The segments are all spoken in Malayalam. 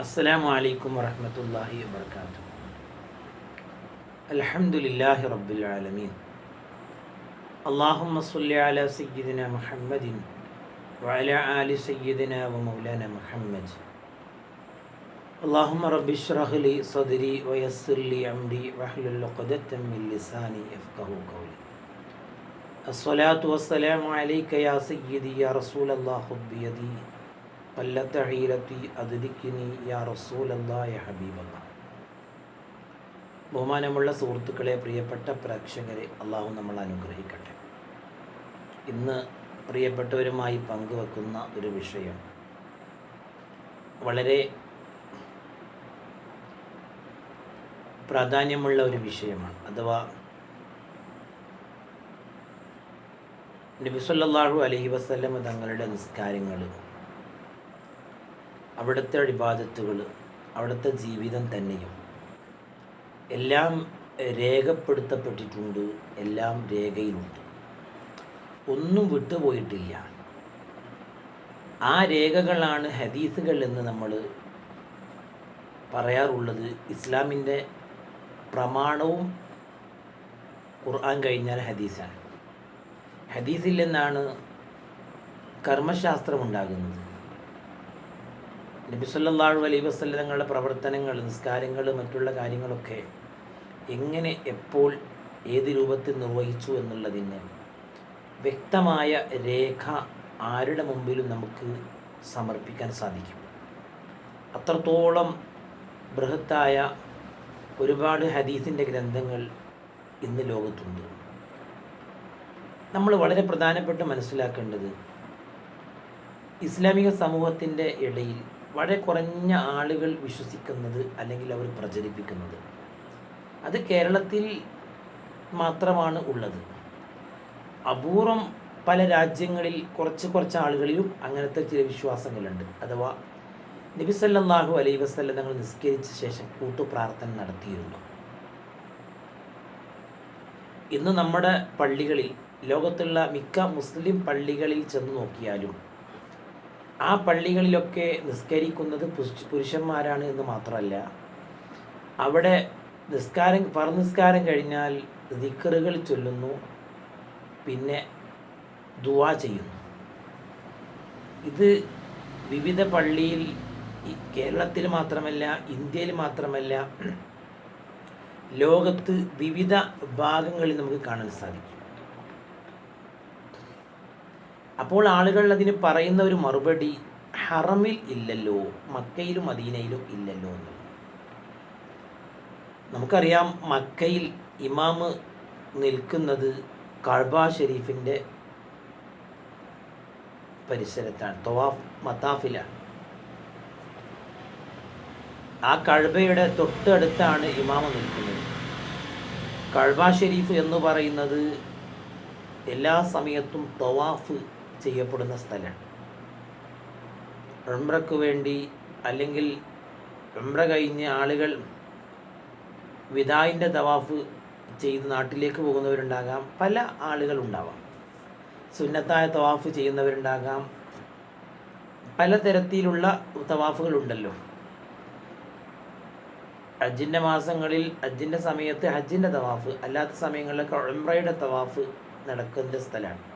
السلام عليكم ورحمة الله وبركاته. الحمد لله رب العالمين. اللهم صل على سيدنا محمد وعلى آل سيدنا ومولانا محمد. اللهم رب اشرح لي صدري ويسر لي أمري واحلل عقدة من لساني يفقهوا قولي. الصلاة والسلام عليك يا سيدي يا رسول الله خذ بيدي. യാ യ ബഹുമാനമുള്ള സുഹൃത്തുക്കളെ പ്രിയപ്പെട്ട പ്രേക്ഷകരെ അള്ളാഹു നമ്മൾ അനുഗ്രഹിക്കട്ടെ. ഇന്ന് പ്രിയപ്പെട്ടവരുമായി പങ്കുവെക്കുന്ന ഒരു വിഷയം വളരെ പ്രാധാന്യമുള്ള ഒരു വിഷയമാണ്. അഥവാ നബിസ്വല്ലാഹു അലഹി വസ്ലം തങ്ങളുടെ നിസ്കാരങ്ങളും അവിടുത്തെ ഇബാദത്തുകൾ അവിടുത്തെ ജീവിതം തന്നെയും. എല്ലാം രേഖപ്പെടുത്തപ്പെട്ടിട്ടുണ്ട് എല്ലാം രേഖയിലുണ്ട്. ഒന്നും വിട്ടുപോയിട്ടില്ല. ആ രേഖകളാണ് ഹദീസുകൾ എന്ന് നമ്മൾ പറയാറുള്ളത്. ഇസ്ലാമിന്റെ പ്രമാണവും ഖുർആൻ കഴിഞ്ഞാൽ ഹദീസാണ്. ഹദീസിൽ നിന്നാണ് കർമ്മശാസ്ത്രം ഉണ്ടാകുന്നത്. നബിസല്ലാഹു അലൈ വസ്ല്ല പ്രവർത്തനങ്ങൾ നിസ്കാരങ്ങൾ മറ്റുള്ള കാര്യങ്ങളൊക്കെ എങ്ങനെ എപ്പോൾ ഏത് രൂപത്തിൽ നിർവഹിച്ചു എന്നുള്ളതിന് വ്യക്തമായ രേഖ ആരുടെ മുമ്പിലും നമുക്ക് സമർപ്പിക്കാൻ സാധിക്കും. അത്രത്തോളം ബൃഹത്തായ ഒരുപാട് ഹദീസിന്റെ ഗ്രന്ഥങ്ങൾ ഇന്ന് ലോകത്തുണ്ട്. നമ്മൾ വളരെ പ്രധാനപ്പെട്ട് മനസ്സിലാക്കേണ്ടത് ഇസ്ലാമിക സമൂഹത്തിന്റെ ഇടയിൽ വളരെ കുറഞ്ഞ ആളുകൾ വിശ്വസിക്കുന്നത് അല്ലെങ്കിൽ അവർ പ്രചരിപ്പിക്കുന്നത്. അത് കേരളത്തിൽ മാത്രമാണ് ഉള്ളത്. അപൂർവം പല രാജ്യങ്ങളിൽ കുറച്ച് കുറച്ച് ആളുകളിലും അങ്ങനത്തെ ചില വിശ്വാസങ്ങളുണ്ട്. അഥവാ നബിസല്ലാഹു അലൈ വസ്ല്ല തങ്ങൾ നിസ്കരിച്ച ശേഷം കൂട്ടുപ്രാർത്ഥന നടത്തിയിരുന്നു. ഇന്ന് നമ്മുടെ പള്ളികളിൽ ലോകത്തുള്ള മിക്ക മുസ്ലിം പള്ളികളിൽ ചെന്ന് നോക്കിയാലും ആ പള്ളികളിലൊക്കെ നിസ്കരിക്കുന്നത് പുരുഷന്മാരാണ് എന്ന് മാത്രമല്ല അവിടെ നിസ്കാരം പറനിസ്കാരം കഴിഞ്ഞാൽ ദിക്കറുകൾ ചൊല്ലുന്നു പിന്നെ ദുവാ ചെയ്യുന്നു. ഇത് വിവിധ പള്ളിയിൽ കേരളത്തിൽ മാത്രമല്ല ഇന്ത്യയിൽ മാത്രമല്ല ലോകത്ത് വിവിധ ഭാഗങ്ങളിൽ നമുക്ക് കാണാൻ സാധിക്കും. അപ്പോൾ ആളുകൾ അതിന് പറയുന്ന ഒരു മറുപടി ഹറമിൽ ഇല്ലല്ലോ മക്കയിലും മദീനയിലും ഇല്ലല്ലോ എന്ന്. നമുക്കറിയാം മക്കയിൽ ഇമാമ് നിൽക്കുന്നത് കഴബ ഷെരീഫിന്റെ പരിസരത്താണ് തൊവാഫ് മത്താഫിലാണ്. ആ കഴബയുടെ തൊട്ടടുത്താണ് ഇമാമ് നിൽക്കുന്നത്. കഴബ ഷെരീഫ് എന്ന് പറയുന്നത് എല്ലാ സമയത്തും തവാഫ് ചെയ്യപ്പെടുന്ന സ്ഥലമാണ്. ഉംറക്ക് വേണ്ടി അല്ലെങ്കിൽ ഉംറ കഴിഞ്ഞ് ആളുകൾ വിദായിന്റെ തവാഫ് ചെയ്ത് നാട്ടിലേക്ക് പോകുന്നവരുണ്ടാകാം. പല ആളുകളുണ്ടാവാം. സുന്നത്തായ തവാഫ് ചെയ്യുന്നവരുണ്ടാകാം. പലതരത്തിലുള്ള തവാഫുകളുണ്ടല്ലോ. ഹജ്ജിന്റെ മാസങ്ങളിൽ ഹജ്ജിന്റെ സമയത്ത് ഹജ്ജിന്റെ തവാഫ് അല്ലാത്ത സമയങ്ങളിലൊക്കെ ഉംറയുടെ തവാഫ് നടക്കുന്ന സ്ഥലമാണ്.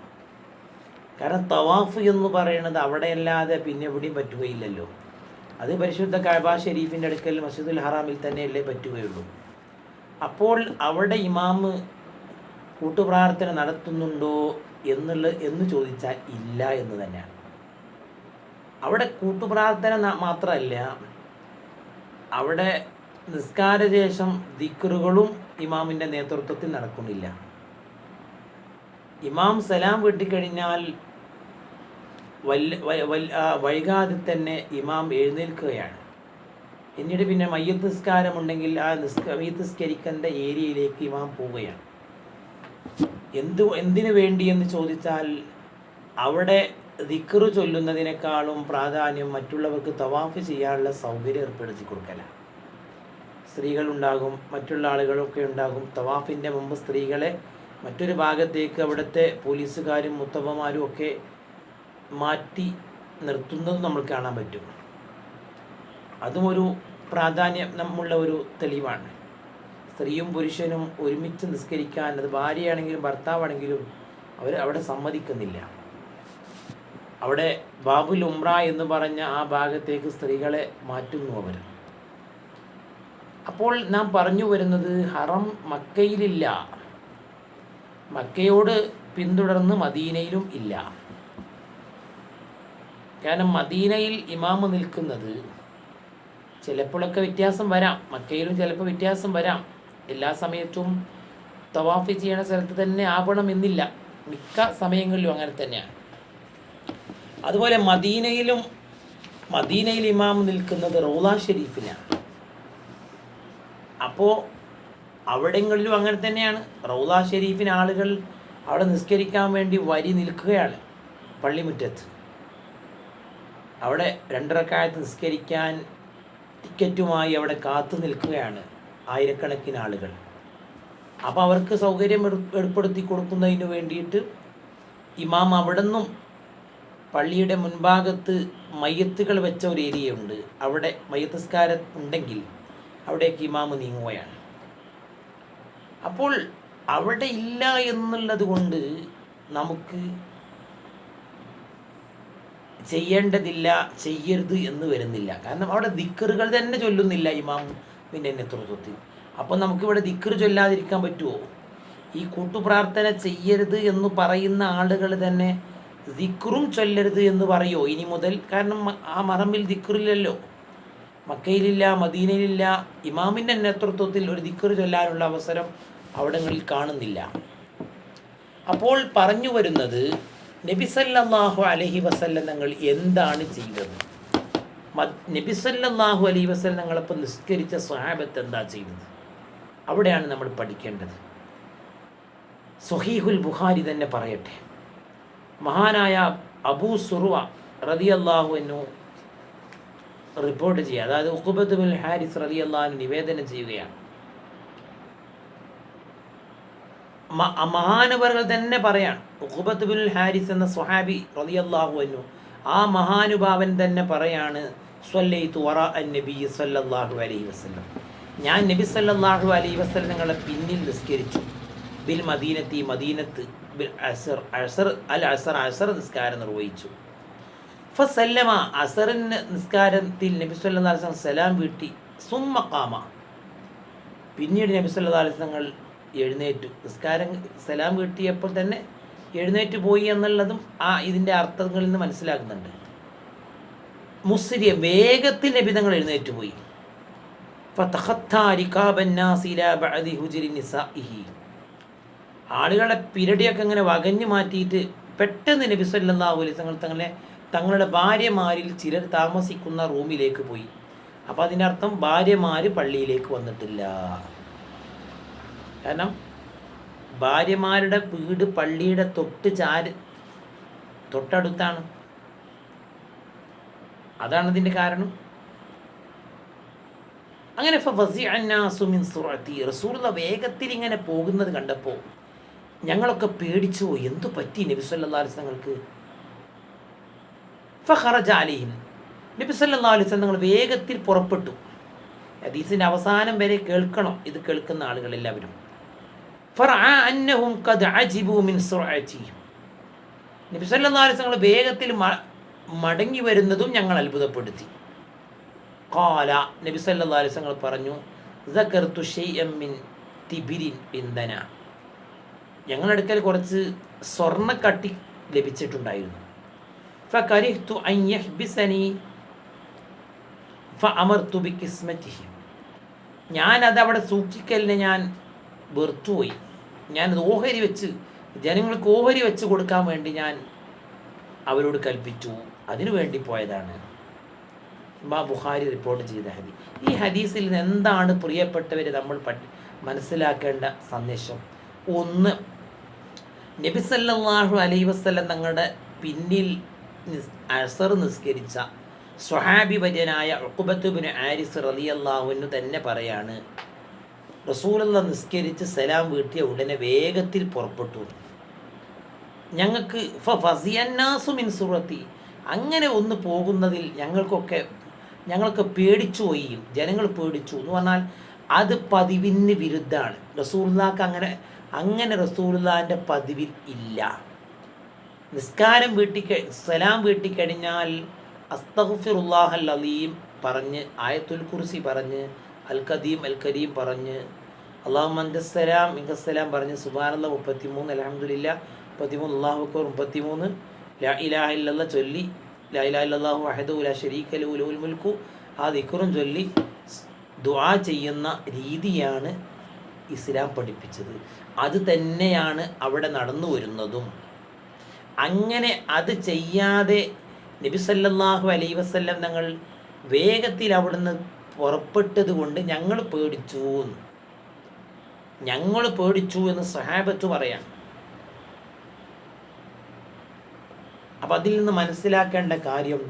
കാരണം തവാഫ് എന്ന് പറയുന്നത് അവിടെയല്ലാതെ പിന്നെ എവിടെയും പറ്റുകയില്ലല്ലോ. അത് പരിശുദ്ധ കഴബ ഷെരീഫിന്റെ അടുക്കൽ മസ്ജിദുൽ ഹറാമിൽ തന്നെയല്ലേ പറ്റുകയുള്ളൂ. അപ്പോൾ അവിടെ ഇമാമ് കൂട്ടുപ്രാർത്ഥന നടത്തുന്നുണ്ടോ എന്നുള്ള എന്ന് ചോദിച്ചാൽ ഇല്ല എന്ന് തന്നെയാണ്. അവിടെ കൂട്ടുപ്രാർത്ഥന മാത്രമല്ല അവിടെ നിസ്കാര ശേഷം ദിക്കറുകളും ഇമാമിന്റെ നേതൃത്വത്തിൽ നടക്കുന്നില്ല. ഇമാം സലാം വീട്ടിക്കഴിഞ്ഞാൽ വല്ല വൈകാതെ തന്നെ ഇമാം എഴുന്നേൽക്കുകയാണ്. എന്നിട്ട് പിന്നെ മയ്യത്ത് നിസ്കാരം ഉണ്ടെങ്കിൽ ആ നിസ്ക മയ്യത്തിസ്കരിക്കേണ്ട ഏരിയയിലേക്ക് ഇമാം പോവുകയാണ്. എന്തു എന്തിനു വേണ്ടി എന്ന് ചോദിച്ചാൽ അവിടെ ദിക്കറ് ചൊല്ലുന്നതിനേക്കാളും പ്രാധാന്യം മറ്റുള്ളവർക്ക് തവാഫ് ചെയ്യാനുള്ള സൗകര്യം ഏർപ്പെടുത്തി കൊടുക്കലാണ്. സ്ത്രീകളുണ്ടാകും മറ്റുള്ള ആളുകളൊക്കെ ഉണ്ടാകും. തവാഫിന്റെ മുമ്പ് സ്ത്രീകളെ മറ്റൊരു ഭാഗത്തേക്ക് അവിടുത്തെ പോലീസുകാരും മുത്തമ്മമാരും ഒക്കെ മാറ്റി നിർത്തുന്നത് നമ്മൾ കാണാൻ പറ്റും. അതും ഒരു പ്രാധാന്യം നമ്മളുള്ള ഒരു തെളിവാണ്. സ്ത്രീയും പുരുഷനും ഒരുമിച്ച് നിസ്കരിക്കാൻ അത് ഭാര്യയാണെങ്കിലും ഭർത്താവാണെങ്കിലും അവർ അവിടെ സമ്മതിക്കുന്നില്ല. അവിടെ ബാബുൽ ഉംറ എന്ന് പറഞ്ഞ ആ ഭാഗത്തേക്ക് സ്ത്രീകളെ മാറ്റുന്നു അവർ. അപ്പോൾ നാം പറഞ്ഞു വരുന്നത് ഹറം മക്കയിലില്ല. മക്കയോട് പിന്തുടർന്ന് മദീനയിലും ഇല്ല. കാരണം മദീനയിൽ ഇമാമ് നിൽക്കുന്നത് ചിലപ്പോഴൊക്കെ വ്യത്യാസം വരാം. മക്കയിലും ചിലപ്പോൾ വ്യത്യാസം വരാം. എല്ലാ സമയത്തും തവാഫ് ചെയ്യണ സ്ഥലത്ത് തന്നെ ആവണം എന്നില്ല. മിക്ക സമയങ്ങളിലും അങ്ങനെ തന്നെയാണ്. അതുപോലെ മദീനയിലും മദീനയിൽ ഇമാം നിൽക്കുന്നത് റൗള ഷെരീഫിനാണ്. അപ്പോൾ അവിടെങ്ങളിലും അങ്ങനെ തന്നെയാണ്. റൗള ഷെരീഫിന് ആളുകൾ അവിടെ നിസ്കരിക്കാൻ വേണ്ടി വരി നിൽക്കുകയാണ് പള്ളിമുറ്റത്ത്. അവിടെ രണ്ടരക്കാലത്ത് നിസ്കരിക്കാൻ ടിക്കറ്റുമായി അവിടെ കാത്തു നിൽക്കുകയാണ് ആയിരക്കണക്കിന് ആളുകൾ. അപ്പോൾ അവർക്ക് സൗകര്യം ഏർപ്പെടുത്തി കൊടുക്കുന്നതിന് വേണ്ടിയിട്ട് ഇമാം അവിടെ നിന്നും പള്ളിയുടെ മുൻഭാഗത്ത് മയ്യത്തുകൾ വെച്ച ഒരു ഏരിയയുണ്ട്. അവിടെ മയ്യത്തസ്കാരം ഉണ്ടെങ്കിൽ അവിടേക്ക് ഇമാമ് നീങ്ങുകയാണ്. അപ്പോൾ അവിടെ ഇല്ല എന്നുള്ളത് കൊണ്ട് നമുക്ക് ചെയ്യേണ്ടതില്ല ചെയ്യരുത് എന്ന് വരുന്നില്ല. കാരണം അവിടെ ദിക്കറുകൾ തന്നെ ചൊല്ലുന്നില്ല ഇമാം പിന്നെ നേതൃത്വത്തിൽ അപ്പോൾ നമുക്കിവിടെ ദിക്കർ ചൊല്ലാതിരിക്കാൻ പറ്റുമോ? ഈ കൂട്ടുപ്രാർത്ഥന ചെയ്യരുത് എന്ന് പറയുന്ന ആളുകൾ തന്നെ ദിക്റും ചൊല്ലരുത് എന്ന് പറയുമോ ഇനി മുതൽ കാരണം ആ മറമ്പിൽ ദിക്റില്ലല്ലോ മക്കയിലില്ല മദീനയിലില്ല ഇമാമിന്റെ നേതൃത്വത്തിൽ ഒരു ദിക്കർ ചൊല്ലാനുള്ള അവസരം അവിടങ്ങളിൽ കാണുന്നില്ല. അപ്പോൾ പറഞ്ഞു വരുന്നത് നബി അലഹി വസല്ലം തങ്ങൾ എന്താണ് ചെയ്തത്? നബിസല്ലാഹു അലൈഹി വസല്ലം തങ്ങളപ്പോൾ നിസ്കരിച്ച സ്വഹാബത്ത് എന്താ ചെയ്തത്? അവിടെയാണ് നമ്മൾ പഠിക്കേണ്ടത്. സുഹീഹുൽ ബുഖാരി തന്നെ പറയട്ടെ. മഹാനായ അബൂ സുറുവ റളിയല്ലാഹു അൻഹു റിപ്പോർട്ട് ചെയ്യുക. അതായത് ബിൻ ഹാരിസ് റളിയല്ലാഹു നിവേദനം ചെയ്യുകയാണ്. മ- ആ മഹാനുഭവങ്ങൾ തന്നെ പറയാണ്. ഉഖുബത്ത് ബിൻ ഹാരിസ് എന്ന സ്വഹാബി റളിയല്ലാഹു അൻഹു ആ മഹാനുഭാവൻ തന്നെ പറയാണ് വറ അൻ അലൈഹി ഞാൻ നബി സല്ലാഹു അലൈഹി വസ്ലം നിങ്ങളെ പിന്നിൽ നിസ്കരിച്ചു. ബിൽ മദീനത്തി മദീനത്ത് ബിൽ അസർ അസർ അൽ അസർ അസർ നിസ്കാരം നിർവഹിച്ചു. ഫസല്ലമ അസറിന് നിസ്കാരത്തിൽ നബി സല്ലാ വസല്ലം സലാം വീട്ടി. സുമ്മ കാമ പിന്നീട് നബി അലൈഹി വസല്ലം എഴുന്നേറ്റു. നിസ്കാരം സലാം കിട്ടിയപ്പോൾ തന്നെ എഴുന്നേറ്റ് പോയി എന്നുള്ളതും ആ ഇതിന്റെ അർത്ഥങ്ങളിൽ നിന്ന് മനസ്സിലാക്കുന്നുണ്ട്. മുസ്ലിം വേഗത്തിൽ നബിതങ്ങൾ എഴുന്നേറ്റ് പോയി. ആളുകളെ പിരടിയൊക്കെ ഇങ്ങനെ വകഞ്ഞു മാറ്റിയിട്ട് പെട്ടെന്ന് നബി അലൈഹി തങ്ങൾ തങ്ങളെ തങ്ങളുടെ ഭാര്യമാരിൽ ചിലർ താമസിക്കുന്ന റൂമിലേക്ക് പോയി. അപ്പോൾ അതിന്റെ അർത്ഥം ഭാര്യമാർ പള്ളിയിലേക്ക് വന്നിട്ടില്ല. കാരണം ഭാര്യമാരുടെ വീട് പള്ളിയുടെ തൊട്ട് ചാര് തൊട്ടടുത്താണ്. അതാണ് ഇതിന്റെ കാരണം. അങ്ങനെ ഫസി അന്നാസുമിൻ സുറത്തി. വേഗത്തിൽ ഇങ്ങനെ പോകുന്നത് കണ്ടപ്പോൾ ഞങ്ങളൊക്കെ പേടിച്ചു പോയി. എന്തു പറ്റി നബി സല്ലല്ലാഹു അലൈഹി തങ്ങൾക്ക് അലൈഹിം. നബി തങ്ങൾ വേഗത്തിൽ പുറപ്പെട്ടു. ഹദീസിന്റെ അവസാനം വരെ കേൾക്കണം. ഇത് കേൾക്കുന്ന ആളുകൾ എല്ലാവരും. ഫറഅ അന്നഹും ഖദ് അജിബു മിൻ സുറഅതിഹിം നബി സല്ലല്ലാഹു അലൈഹി വസല്ലം വേഗത്തിൽ മടങ്ങി വരുന്നതും ഞങ്ങൾ അത്ഭുതപ്പെടുത്തി. സല്ലല്ലാഹു അലൈഹി വസല്ലം പറഞ്ഞു ഇന്ധന ഞങ്ങളുടെ അടുക്കൽ കുറച്ച് സ്വർണക്കട്ടി ലഭിച്ചിട്ടുണ്ടായിരുന്നു. ഫകരിഹ്തു അൻ യഹ്ബിസനി ഫഅമർതു ബികിസ്മതിഹി. ഞാനത് അവിടെ സൂക്ഷിക്കലിനെ ഞാൻ വെറുത്തുപോയി. ഞാനത് ഓഹരി വെച്ച് ജനങ്ങൾക്ക് ഓഹരി വെച്ച് കൊടുക്കാൻ വേണ്ടി ഞാൻ അവരോട് കൽപ്പിച്ചു. അതിനു വേണ്ടി പോയതാണ്. ഇമാ ബുഹാരി റിപ്പോർട്ട് ചെയ്ത ഹദീസ് ഈ ഹദീസിൽ നിന്ന് എന്താണ് പ്രിയപ്പെട്ടവർ നമ്മൾ മനസ്സിലാക്കേണ്ട സന്ദേശം? ഒന്ന് നബി സല്ലല്ലാഹു അലൈഹി വസല്ലം തങ്ങളുടെ പിന്നിൽ അസർ നിസ്കരിച്ച സ്വഹാബി വര്യനായ ഇബ്നു ആരിസ് റലിയല്ലാഹുവിന് തന്നെ പറയാണ് റസൂലുള്ള നിസ്കരിച്ച് സലാം വീട്ടിയ ഉടനെ വേഗത്തിൽ പുറപ്പെട്ടു. ഞങ്ങൾക്ക് ഫസിയന്നാസു അങ്ങനെ ഒന്ന് പോകുന്നതിൽ ഞങ്ങൾക്കൊക്കെ ഞങ്ങൾക്ക് പേടിച്ചു പോയി. ജനങ്ങൾ പേടിച്ചു. എന്ന് പറഞ്ഞാൽ അത് പതിവിന് വിരുദ്ധമാണ്. റസൂലുള്ളാക്ക് അങ്ങനെ അങ്ങനെ റസൂർലാന്റെ പതിവിൽ ഇല്ല. നിസ്കാരം വീട്ടി സലാം വീട്ടി കഴിഞ്ഞാൽ അസ്തഫിറുല്ലാഹൽ അലീം പറഞ്ഞ് ആയത്തുൽ കുർസി പറഞ്ഞ് അൽ ഖദീം അൽ കരീം പറഞ്ഞ് അള്ളാഹു മന്ദസ്സലാം മിങ്കസ്സലാം പറഞ്ഞ് സുബാനല്ല മുപ്പത്തിമൂന്ന് അലഹമുല്ല മുപ്പത്തിമൂന്ന് അള്ളാഹു അക്ബർ മുപ്പത്തിമൂന്ന് ലാ ഇലാഹ ഇല്ലല്ലാ ചൊല്ലി ലാ ഇലാഹ ഇല്ലല്ലാഹു അഹദു ലാ ലഹു ലഹുൽ മുൽക്കു ആ ദിക്കുറും ചൊല്ലി ദുആ ചെയ്യുന്ന രീതിയാണ് ഇസ്ലാം പഠിപ്പിച്ചത്. അത് തന്നെയാണ് അവിടെ നടന്നു വരുന്നതും. അങ്ങനെ അത് ചെയ്യാതെ നബി സല്ലല്ലാഹു അലൈഹി വസല്ലം തങ്ങൾ വേഗത്തിൽ അവിടുന്ന് പുറപ്പെട്ടത് കൊണ്ട് ഞങ്ങൾ പേടിച്ചു എന്ന്. ഞങ്ങൾ പേടിച്ചു എന്ന് സഹാബത്ത് പറയാം അപ്പം അതിൽ നിന്ന് മനസ്സിലാക്കേണ്ട കാര്യം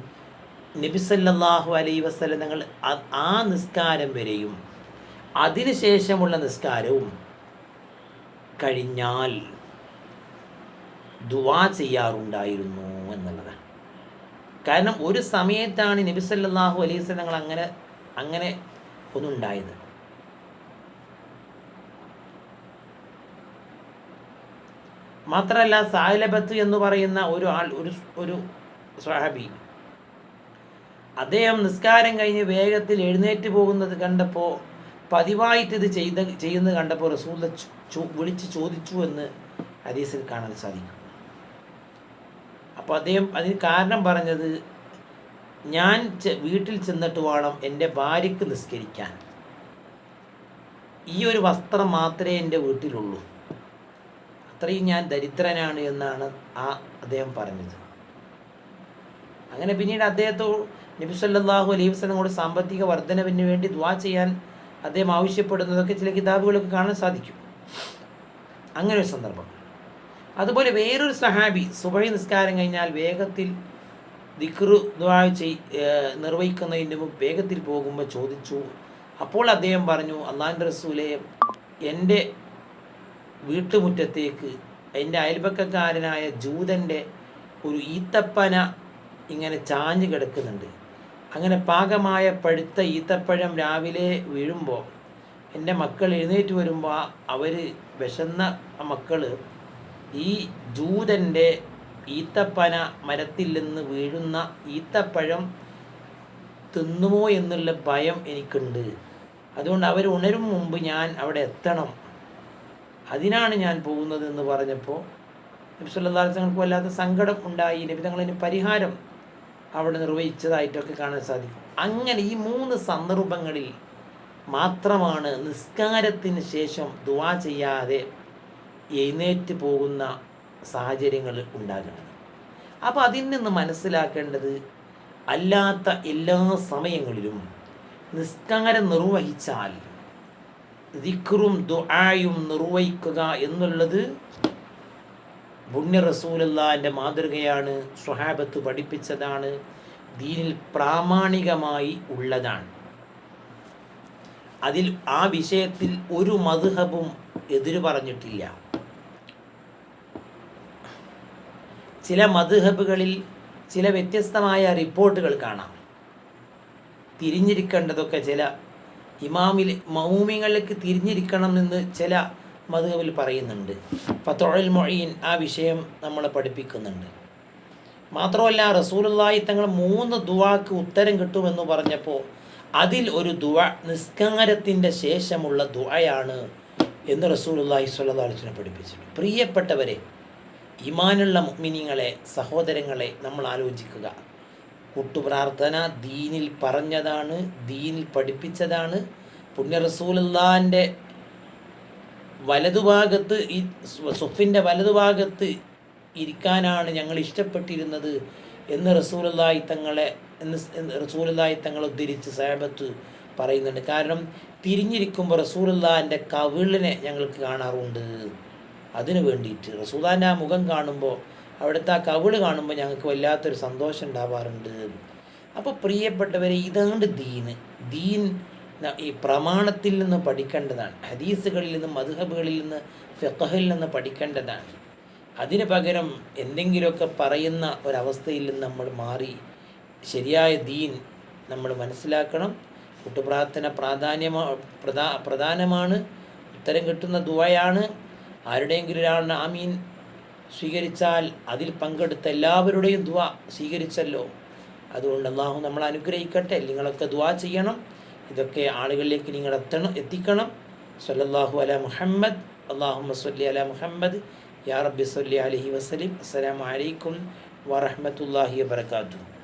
നബി അലൈ അലൈഹി വസല്ലം തങ്ങൾ ആ- നിസ്കാരം വരെയും അതിനുശേഷമുള്ള നിസ്കാരവും കഴിഞ്ഞാൽ ദുവാ ചെയ്യാറുണ്ടായിരുന്നു എന്നുള്ളതാണ് കാരണം ഒരു സമയത്താണ് നബി സല്ലല്ലാഹു അലൈഹി അങ്ങനെ അങ്ങനെ ഒന്നുണ്ടായത് മാത്രമല്ല സാഹിലബത്ത് എന്ന് പറയുന്ന ഒരു ആൾ ഒരു ഒരു സ്വഹാബി അദ്ദേഹം നിസ്കാരം കഴിഞ്ഞ് വേഗത്തിൽ എഴുന്നേറ്റ് പോകുന്നത് കണ്ടപ്പോൾ പതിവായിട്ട് ഇത് ചെയ്ത ചെയ്യുന്നത് കണ്ടപ്പോൾ റസൂല വിളിച്ച് ചോദിച്ചു എന്ന് ഹദീസിൽ കാണാൻ സാധിക്കും. അപ്പോൾ അദ്ദേഹം അതിന് കാരണം പറഞ്ഞത് ഞാൻ വീട്ടിൽ ചെന്നിട്ട് വേണം എന്റെ ഭാര്യയ്ക്ക് നിസ്കരിക്കാൻ. ഈ ഒരു വസ്ത്രം മാത്രമേ എന്റെ വീട്ടിലുള്ളൂ. അത്രയും ഞാൻ ദരിദ്രനാണ് എന്നാണ് ആ അദ്ദേഹം പറഞ്ഞത്. അങ്ങനെ പിന്നീട് അദ്ദേഹത്തോ നബി സല്ലല്ലാഹു അലൈഹി വസ്ലമോട് സാമ്പത്തിക വർധനവിന് വേണ്ടി ദ്വാ ചെയ്യാൻ അദ്ദേഹം ആവശ്യപ്പെടുന്നതൊക്കെ ചില കിതാബുകളൊക്കെ കാണാൻ സാധിക്കും. അങ്ങനെ ഒരു സന്ദർഭം. അതുപോലെ വേറൊരു സഹാബി സുബഹി നിസ്കാരം കഴിഞ്ഞാൽ വേഗത്തിൽ ദിക്റു ദ്വാ ചെയ് നിർവഹിക്കുന്നതിന് മുമ്പ് വേഗത്തിൽ പോകുമ്പോൾ ചോദിച്ചു. അപ്പോൾ അദ്ദേഹം പറഞ്ഞു അള്ളാഹിന്റെ റസൂലെ എന്റെ വീട്ടുമുറ്റത്തേക്ക് എന്റെ അയൽപക്കക്കാരനായ ജൂതന്റെ ഒരു ഈത്തപ്പന ഇങ്ങനെ ചാഞ്ഞ് കിടക്കുന്നുണ്ട്. അങ്ങനെ പാകമായ പഴുത്ത ഈത്തപ്പഴം രാവിലെ വീഴുമ്പോൾ എന്റെ മക്കൾ എഴുന്നേറ്റ് വരുമ്പോൾ അവർ വിശന്ന മക്കൾ ഈ ജൂതന്റെ ഈത്തപ്പന മരത്തിൽ നിന്ന് വീഴുന്ന ഈത്തപ്പഴം തിന്നുമോ എന്നുള്ള ഭയം എനിക്കുണ്ട്. അതുകൊണ്ട് അവർ ഉണരും മുമ്പ് ഞാൻ അവിടെ എത്തണം. അതിനാണ് ഞാൻ പോകുന്നത് എന്ന് പറഞ്ഞപ്പോൾ നബി വല്ലാത്ത സങ്കടം ഉണ്ടായി. നബി തങ്ങളതിന് പരിഹാരം അവിടെ നിർവഹിച്ചതായിട്ടൊക്കെ കാണാൻ സാധിക്കും. അങ്ങനെ ഈ മൂന്ന് സന്ദർഭങ്ങളിൽ മാത്രമാണ് നിസ്കാരത്തിന് ശേഷം ദുവാ ചെയ്യാതെ എഴുന്നേറ്റ് പോകുന്ന സാഹചര്യങ്ങൾ ഉണ്ടാകുന്നത് അപ്പോൾ അതിൽ നിന്ന് മനസ്സിലാക്കേണ്ടത് അല്ലാത്ത എല്ലാ സമയങ്ങളിലും നിസ്കാരം നിർവഹിച്ചാൽ ദിക്റും ദുആയും നിർവഹിക്കുക എന്നുള്ളത് പുണ്യ റസൂലല്ലാന്റെ മാതൃകയാണ് സ്വഹാബത്ത് പഠിപ്പിച്ചതാണ് ദീനിൽ പ്രാമാണികമായി ഉള്ളതാണ്. അതിൽ ആ വിഷയത്തിൽ ഒരു മധുഹബും എതിര് പറഞ്ഞിട്ടില്ല. ചില മധുഹബുകളിൽ ചില വ്യത്യസ്തമായ റിപ്പോർട്ടുകൾ കാണാം. തിരിഞ്ഞിരിക്കേണ്ടതൊക്കെ ചില ഇമാമിൽ മൗമിങ്ങളിലേക്ക് തിരിഞ്ഞിരിക്കണം എന്ന് ചില മധുഹബിൽ പറയുന്നുണ്ട്. ഫത്തോഴൽ മൊഴീൻ ആ വിഷയം നമ്മളെ പഠിപ്പിക്കുന്നുണ്ട്. മാത്രമല്ല റസൂലുള്ളാഹി തങ്ങൾ മൂന്ന് ദുവാക്ക് ഉത്തരം കിട്ടുമെന്ന് പറഞ്ഞപ്പോൾ അതിൽ ഒരു ദുവ നിസ്കാരത്തിന്റെ ശേഷമുള്ള ദുവയാണ് എന്ന് റസൂലുള്ളാഹി സ്വല്ലല്ലാഹു അലൈഹി വസല്ലം പഠിപ്പിച്ചിട്ടുണ്ട്. പ്രിയപ്പെട്ടവരെ ഇമാനുള്ള മുഗ്മിനിങ്ങളെ സഹോദരങ്ങളെ നമ്മൾ ആലോചിക്കുക. കൂട്ടുപ്രാർത്ഥന ദീനിൽ പറഞ്ഞതാണ് ദീനിൽ പഠിപ്പിച്ചതാണ്. പുണ്യ റസൂലുള്ളാന്റെ വലതുഭാഗത്ത് ഈ സുഫിന്റെ വലതുഭാഗത്ത് ഇരിക്കാനാണ് ഞങ്ങൾ ഇഷ്ടപ്പെട്ടിരുന്നത് എന്ന് റസൂലുള്ളാഹി തങ്ങളെ എന്ന് സ് തങ്ങൾ ഉദ്ധരിച്ച് സാബത്ത് പറയുന്നുണ്ട്. കാരണം തിരിഞ്ഞിരിക്കുമ്പോൾ റസൂലുള്ളാഹിന്റെ കവിളിനെ ഞങ്ങൾക്ക് കാണാറുണ്ട്. അതിനു വേണ്ടിയിട്ട്. റസൂദാന്റെ ആ മുഖം കാണുമ്പോൾ അവിടുത്തെ ആ കവിൾ കാണുമ്പോൾ ഞങ്ങൾക്ക് വല്ലാത്തൊരു സന്തോഷം ഉണ്ടാവാറുണ്ട്. അപ്പോൾ പ്രിയപ്പെട്ടവരെ ഇതാണ്ട് ദീന് ദീൻ ഈ പ്രമാണത്തിൽ നിന്ന് പഠിക്കേണ്ടതാണ്. ഹദീസുകളിൽ നിന്ന് മധുഹബുകളിൽ നിന്ന് ഫിഖഹിൽ നിന്ന് പഠിക്കേണ്ടതാണ്. അതിന് പകരം എന്തെങ്കിലുമൊക്കെ പറയുന്ന ഒരവസ്ഥയിൽ നിന്ന് നമ്മൾ മാറി ശരിയായ ദീൻ നമ്മൾ മനസ്സിലാക്കണം. കൂട്ടുപ്രാർത്ഥന പ്രാധാന്യമാ പ്രധാ പ്രധാനമാണ്. ഉത്തരം കിട്ടുന്ന ദുവയാണ് ആരുടെയെങ്കിലും ഒരാളിന് ആമീൻ. സ്വീകരിച്ചാൽ അതിൽ പങ്കെടുത്ത എല്ലാവരുടെയും ദുവ സ്വീകരിച്ചല്ലോ. അതുകൊണ്ട് അള്ളാഹു നമ്മൾ അനുഗ്രഹിക്കട്ടെ. നിങ്ങളൊക്കെ ദ്വാ ചെയ്യണം. ഇതൊക്കെ ആളുകളിലേക്ക് നിങ്ങൾ എത്തണം എത്തിക്കണം. സല്ലല്ലാഹു അല മുഹമ്മദ്. അള്ളാഹു സല്ലി അല മുഹമ്മദ്. യാ റബ്ബി സല്ലി അലഹി വസലിം അസ്സലാമലൈക്കും വറഹ്മത്തുള്ളാഹി വബറകാതുഹു.